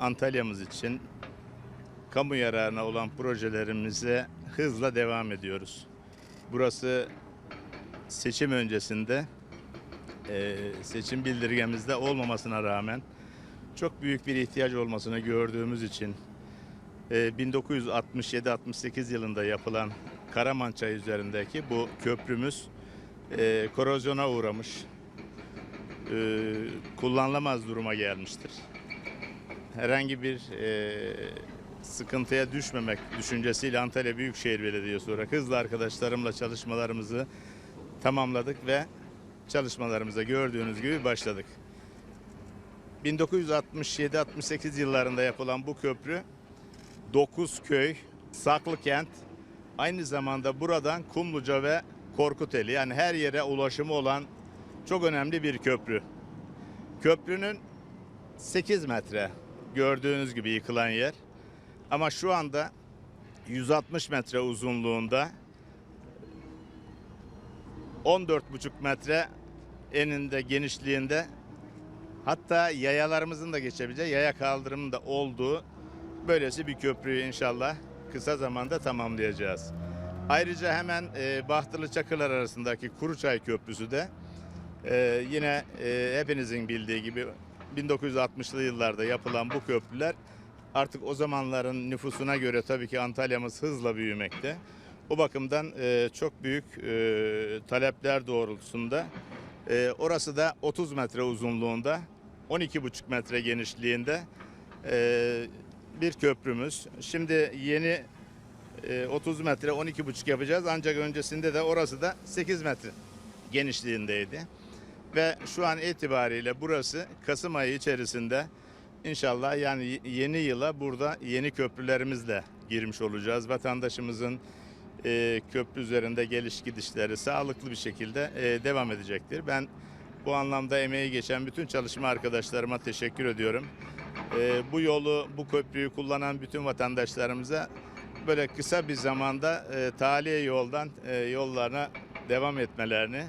Antalya'mız için kamu yararına olan projelerimize hızla devam ediyoruz. Burası seçim öncesinde e, seçim bildirgemizde olmamasına rağmen çok büyük bir ihtiyaç olmasını gördüğümüz için e, 1967-68 yılında yapılan Karaman üzerindeki bu köprümüz e, korozyona uğramış, e, kullanılamaz duruma gelmiştir. Herhangi bir e, sıkıntıya düşmemek düşüncesiyle Antalya Büyükşehir Belediyesi olarak hızlı arkadaşlarımla çalışmalarımızı tamamladık ve çalışmalarımıza gördüğünüz gibi başladık. 1967-68 yıllarında yapılan bu köprü 9 köy, Saklıkent, aynı zamanda buradan Kumluca ve Korkuteli yani her yere ulaşımı olan çok önemli bir köprü. Köprünün 8 metre gördüğünüz gibi yıkılan yer. Ama şu anda 160 metre uzunluğunda 14,5 metre eninde genişliğinde hatta yayalarımızın da geçebileceği yaya kaldırımının da olduğu böylesi bir köprüyü inşallah kısa zamanda tamamlayacağız. Ayrıca hemen e, Bahtılı Çakırlar arasındaki Kuruçay Köprüsü de e, yine e, hepinizin bildiği gibi 1960'lı yıllarda yapılan bu köprüler artık o zamanların nüfusuna göre tabii ki Antalya'mız hızla büyümekte. O bakımdan e, çok büyük e, talepler doğrultusunda e, orası da 30 metre uzunluğunda 12,5 metre genişliğinde e, bir köprümüz. Şimdi yeni e, 30 metre 12,5 yapacağız ancak öncesinde de orası da 8 metre genişliğindeydi. Ve şu an itibariyle burası Kasım ayı içerisinde inşallah yani yeni yıla burada yeni köprülerimizle girmiş olacağız. Vatandaşımızın e, köprü üzerinde geliş gidişleri sağlıklı bir şekilde e, devam edecektir. Ben bu anlamda emeği geçen bütün çalışma arkadaşlarıma teşekkür ediyorum. E, bu yolu, bu köprüyü kullanan bütün vatandaşlarımıza böyle kısa bir zamanda e, taliye yoldan e, yollarına devam etmelerini,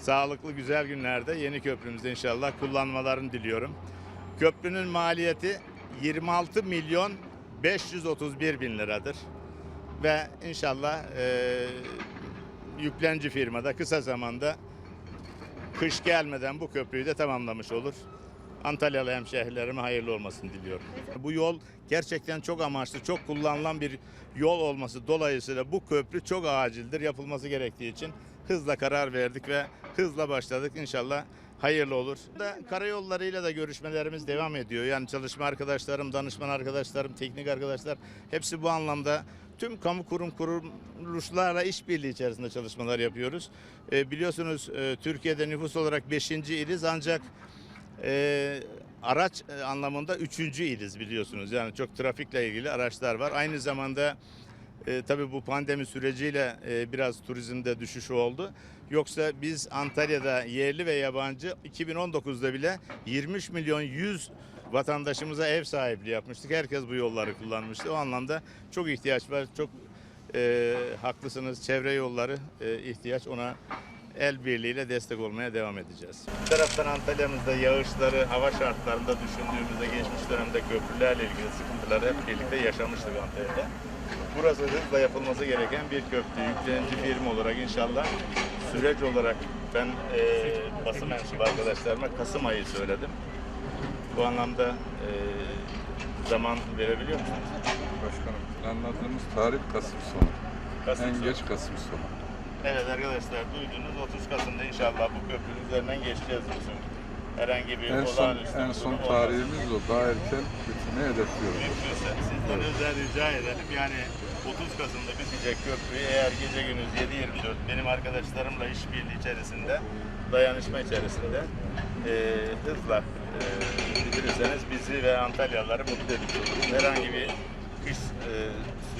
sağlıklı güzel günlerde yeni köprümüzde inşallah kullanmalarını diliyorum. Köprünün maliyeti 26 milyon 531 bin liradır ve inşallah e, yüklenci firmada kısa zamanda kış gelmeden bu köprüyü de tamamlamış olur. Antalyalı hemşehrilerime hayırlı olmasını diliyorum. Bu yol gerçekten çok amaçlı, çok kullanılan bir yol olması dolayısıyla bu köprü çok acildir. Yapılması gerektiği için hızla karar verdik ve hızla başladık. İnşallah hayırlı olur. Da karayollarıyla da görüşmelerimiz devam ediyor. Yani çalışma arkadaşlarım, danışman arkadaşlarım, teknik arkadaşlar hepsi bu anlamda tüm kamu kurum kuruluşlarla işbirliği içerisinde çalışmalar yapıyoruz. E, biliyorsunuz e, Türkiye'de nüfus olarak 5. iliz ancak e, araç e, anlamında 3. iliz biliyorsunuz. Yani çok trafikle ilgili araçlar var. Aynı zamanda e, tabii bu pandemi süreciyle e, biraz turizmde düşüş oldu. Yoksa biz Antalya'da yerli ve yabancı 2019'da bile 23 milyon 100 vatandaşımıza ev sahipliği yapmıştık. Herkes bu yolları kullanmıştı. O anlamda çok ihtiyaç var. Çok e, haklısınız. Çevre yolları e, ihtiyaç ona el birliğiyle destek olmaya devam edeceğiz. Bir taraftan Antalya'mızda yağışları, hava şartlarında düşündüğümüzde geçmiş dönemde köprülerle ilgili sıkıntıları hep birlikte yaşamıştık Antalya'da. Burası hızla yapılması gereken bir köprü. Yüklenici firma olarak inşallah süreç olarak ben e, basın mensubu arkadaşlarıma Kasım ayı söyledim. Bu anlamda e, zaman verebiliyor musunuz? Başkanım planladığımız tarih Kasım sonu. Kasım en sonu. geç Kasım sonu. Evet arkadaşlar duydunuz 30 Kasım'da inşallah bu köprünün üzerinden geçeceğiz bizim. Herhangi bir En son, en son tarihimiz o. Daha erken bitirmeyi hedefliyoruz. Mümkünse sizden özel rica edelim. Yani 30 Kasım'da bitecek köprüyü eğer gece gündüz 7-24 benim arkadaşlarımla işbirliği içerisinde, dayanışma içerisinde e, hızla e, bitirirseniz bizi ve Antalyalıları mutlu oluruz. Herhangi bir kış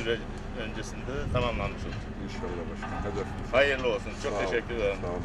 süre öncesinde de tamamlanmış olur. İnşallah başkanım. Hedefimiz. Hayırlı olsun. Çok Sağ teşekkür ederim. Sağ olun.